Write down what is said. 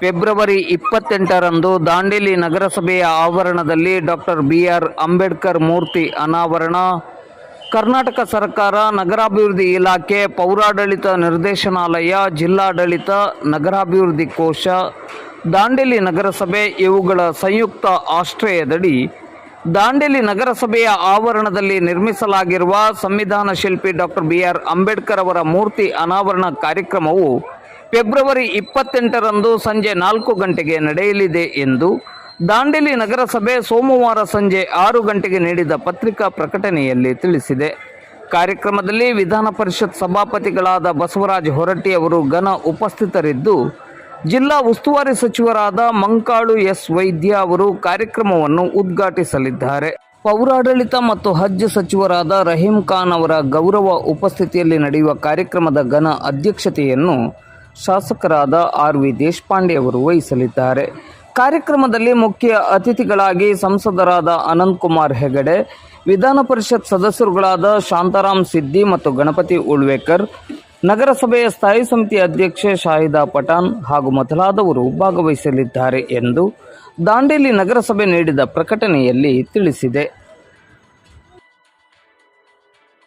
February ಇಪ್ಪತ್ತೆಂಟರಂದು Dandeli ನಗರಸಭೆಯ ಆವರಣದಲ್ಲಿ doctor B R Ambedkar ಮೂರ್ತಿ ಅನಾವರಣ. ಕರ್ನಾಟಕ ಸರ್ಕಾರ ನಗರಾಭಿವೃದ್ಧಿ ಇಲಾಖೆ, ಪೌರಾಡಳಿತ ನಿರ್ದೇಶನಾಲಯ, ಜಿಲ್ಲಾಡಳಿತ, ನಗರಾಭಿವೃದ್ಧಿ ಕೋಶ, ದಾಂಡೇಲಿ ನಗರಸಭೆ ಇವುಗಳ ಸಂಯುಕ್ತ ಆಶ್ರಯದಡಿ ದಾಂಡೇಲಿ ನಗರಸಭೆಯ ಆವರಣದಲ್ಲಿ ನಿರ್ಮಿಸಲಾಗಿರುವ ಸಂವಿಧಾನ ಶಿಲ್ಪಿ ಡಾಕ್ಟರ್ ಬಿ ಆರ್ ಅಂಬೇಡ್ಕರ್ ಅವರ ಮೂರ್ತಿ ಅನಾವರಣ ಕಾರ್ಯಕ್ರಮವು ಫೆಬ್ರವರಿ ಇಪ್ಪತ್ತೆಂಟರಂದು ಸಂಜೆ ನಾಲ್ಕು ಗಂಟೆಗೆ ನಡೆಯಲಿದೆ ಎಂದು ದಾಂಡೇಲಿ ನಗರಸಭೆ ಸೋಮವಾರ ಸಂಜೆ ಆರು ಗಂಟೆಗೆ ನೀಡಿದ ಪತ್ರಿಕಾ ಪ್ರಕಟಣೆಯಲ್ಲಿ ತಿಳಿಸಿದೆ. ಕಾರ್ಯಕ್ರಮದಲ್ಲಿ ವಿಧಾನ ಪರಿಷತ್ ಸಭಾಪತಿಗಳಾದ ಬಸವರಾಜ ಹೊರಟ್ಟಿ ಅವರು ಘನ ಉಪಸ್ಥಿತರಿದ್ದು, ಜಿಲ್ಲಾ ಉಸ್ತುವಾರಿ ಸಚಿವರಾದ ಮಂಕಾಳು ಎಸ್ ವೈದ್ಯ ಅವರು ಕಾರ್ಯಕ್ರಮವನ್ನು ಉದ್ಘಾಟಿಸಲಿದ್ದಾರೆ. ಪೌರಾಡಳಿತ ಮತ್ತು ಹಜ್ ಸಚಿವರಾದ ರಹೀಂ ಖಾನ್ ಅವರ ಗೌರವ ಉಪಸ್ಥಿತಿಯಲ್ಲಿ ನಡೆಯುವ ಕಾರ್ಯಕ್ರಮದ ಘನ ಅಧ್ಯಕ್ಷತೆಯನ್ನು ಶಾಸಕರಾದ ಆರ್ ವಿ ದೇಶಪಾಂಡೆ ಅವರು ವಹಿಸಲಿದ್ದಾರೆ. ಕಾರ್ಯಕ್ರಮದಲ್ಲಿ ಮುಖ್ಯ ಅತಿಥಿಗಳಾಗಿ ಸಂಸದರಾದ ಅನಂತ್ ಕುಮಾರ್ ಹೆಗಡೆ, ವಿಧಾನ ಪರಿಷತ್ ಸದಸ್ಯರುಗಳಾದ ಶಾಂತಾರಾಮ್ ಸಿದ್ದಿ ಮತ್ತು ಗಣಪತಿ ಉಳ್ವೇಕರ್, ನಗರಸಭೆಯ ಸ್ಥಾಯಿ ಸಮಿತಿ ಅಧ್ಯಕ್ಷೆ ಶಾಹಿದಾ ಪಠಾನ್ ಹಾಗೂ ಮೊದಲಾದವರು ಭಾಗವಹಿಸಲಿದ್ದಾರೆ ಎಂದು ದಾಂಡೇಲಿ ನಗರಸಭೆ ನೀಡಿದ ಪ್ರಕಟಣೆಯಲ್ಲಿ ತಿಳಿಸಿದೆ.